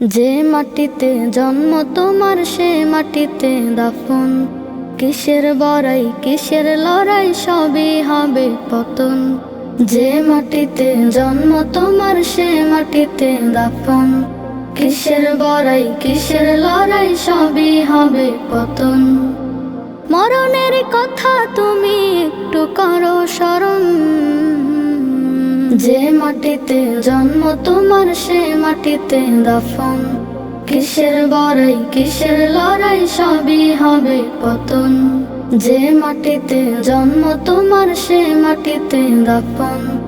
যে মাটিতে জন্ম তোমার, সে মাটিতে দাফন। কিসের বড়াই, কিসের লড়াই, সবই হবে পতন। যে মাটিতে জন্ম তোমার, সে মাটিতে দাফন। কিসের বড়াই, কিসের লড়াই, সবই হবে পতন। মরণের কথা তুমি যে মাটিতে জন্ম, তোমার সে মাটিতে দাফন। কিসের বড়াই, কিসের লড়াই, সবই হবে পতন। যে মাটিতে জন্ম, তোমার সে মাটিতে দাফন।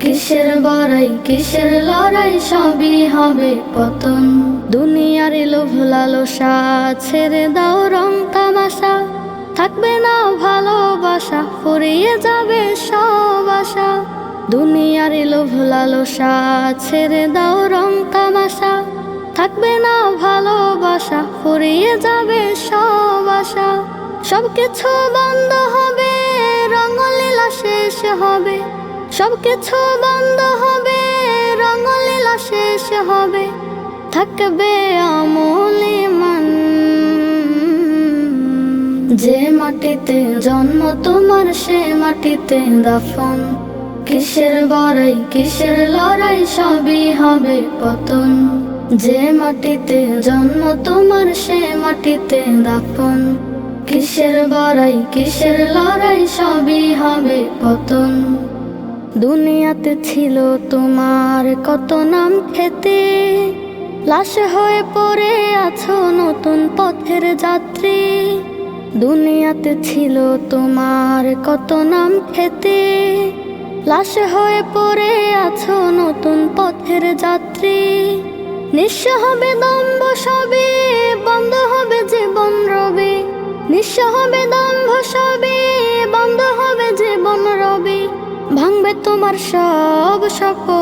কিসের বড়াই, কিসের লড়াই, সবই হবে পতন। দুনিয়ার লোভ, লালসা ছেড়ে দাও রং তামাশা। থাকবে না ভালোবাসা, ফুরিয়ে যাবে সব আশা। দুনিয়ার লোভ লালসা, ছেড়ে দাও রং তামাশা। থাকবে না ভালোবাসা, ফুরিয়ে যাবে সব আশা। সব কিছু বন্ধ হবে, রঙলীলা শেষ হবে। সব কিছু বন্ধ হবে, রঙলীলা শেষ হবে। থাকবে আমলি মান। যে মাটিতে জন্ম, তোমার সে মাটিতে দাফন। কিসের বড়াই, কিসের লড়াই, সবই হবে পতন। যে মাটিতে জন্ম, তোমার সে মাটিতে দাপন কিসের বড়াই, কিসের লড়াই, সবই হবে পতন। দুনিয়াতে ছিল তোমার কত নাম খেতে। লাশ হয়ে পড়ে আছো নতুন পথের যাত্রী। দুনিয়াতে ছিল তোমার কত নাম খেতে। লাশ হয়ে পড়ে আছো নতুন পথের যাত্রী। নিঃস্ব হবে দম্ভ সবে, বন্ধ হবে জীবন রবে। নিঃস্ব হবে দম্ভ সবে, বন্ধ হবে জীবন রবে। ভাঙবে তোমার সব স্বপ্ন।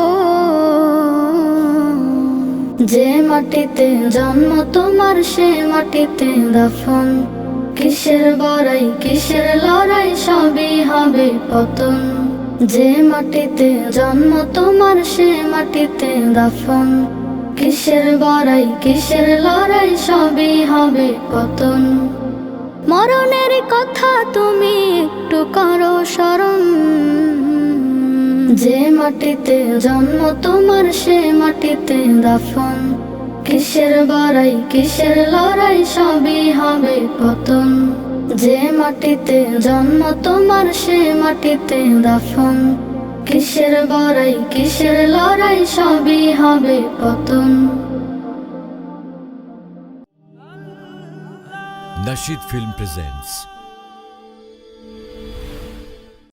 যে মাটিতে জন্ম, তোমার সে মাটিতে দাফন। কিসের বড়াই, কিসের লড়াই, সবই হবে পতন। যে মাটিতে জন্ম, তোমার সে মাটিতে দাফন। কিসের বড়াই, কিসের লড়াই, সবই হবে পতন। মরণের কথা তুমি একটু করো স্মরণ। যে মাটিতে জন্ম, তোমার সে মাটিতে দাফন। কিসের বড়াই, কিসের লড়াই, সবই হবে পতন। যে মাটিতে জন্ম, তোমার সে মাটিতে দাফন। কিসের বড়াই, কিসের লড়াই, সবই হবে পতন। Nashid Film presents